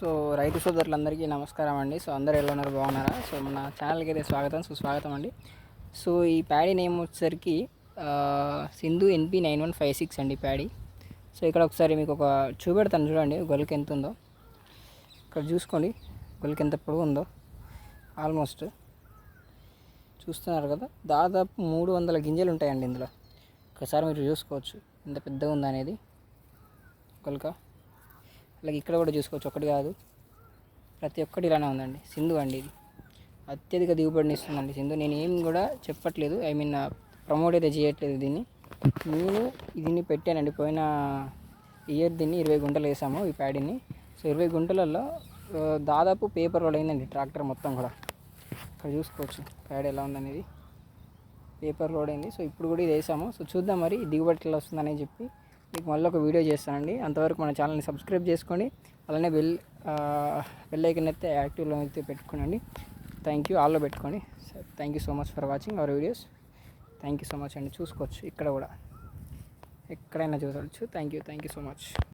So రైతు సోదరులందరికీ నమస్కారం అండి. సో అందరు ఎలా ఉన్నారు? బాగున్నారా? సో మన ఛానల్కి అయితే స్వాగతం. సుస్వాగతం అండి. సో ఈ ప్యాడీ నేమ్ వచ్చేసరికి Sindhu NP nine one five six అండి ప్యాడీ. సో ఇక్కడ ఒకసారి మీకు ఒక చూపెడతాను చూడండి గొలుకు ఎంత ఉందో. ఇక్కడ చూసుకోండి గొలుకు ఎంత పొడవు ఉందో. ఆల్మోస్ట్ చూస్తున్నారు కదా దాదాపు మూడు వందల గింజలు ఉంటాయండి ఇందులో. ఒకసారి మీరు చూసుకోవచ్చు ఎంత పెద్దగా ఉందనేది. గొలుక? అలాగే ఇక్కడ కూడా చూసుకోవచ్చు ఒకటి కాదు. ప్రతి ఒక్కటి ఇలానే ఉందండి. సింధు అండి ఇది. అత్యధిక దిగుబడిని ఇస్తుందండి సింధు. నేను ఏం కూడా చెప్పట్లేదు. ఐ మీన్ ప్రమోట్ అయితే చేయట్లేదు దీన్ని. నేను దీన్ని పెట్టానండి. పోయిన ఇయర్ దీన్ని ఇరవై గుంటలు వేసాము ఈ ప్యాడీని. సో ఇరవై గుంటలలో దాదాపు పేపర్ రోడ్ అయిందండి ట్రాక్టర్ మొత్తం కూడా. ఇక్కడ చూసుకోవచ్చు ప్యాడ్ ఎలా ఉందనేది. పేపర్ లోడ్ అయింది. సో ఇప్పుడు కూడా ఇది వేసాము. సో చూద్దాం మరి దిగుబడి ఎట్లా వస్తుందని చెప్పి మీకు మళ్ళీ ఒక వీడియో చేస్తానండి. అంతవరకు మన ఛానల్ని సబ్స్క్రైబ్ చేసుకోండి. అలానే బెల్ బెల్ ఐకన్ అయితే యాక్టివ్లో అయితే పెట్టుకోనండి. థ్యాంక్ యూ ఆల్లో పెట్టుకోండి. Thank you so much for watching our videos thank you so much అండి. చూసుకోవచ్చు ఇక్కడ కూడా. ఎక్కడైనా చూసవచ్చు thank you thank you so much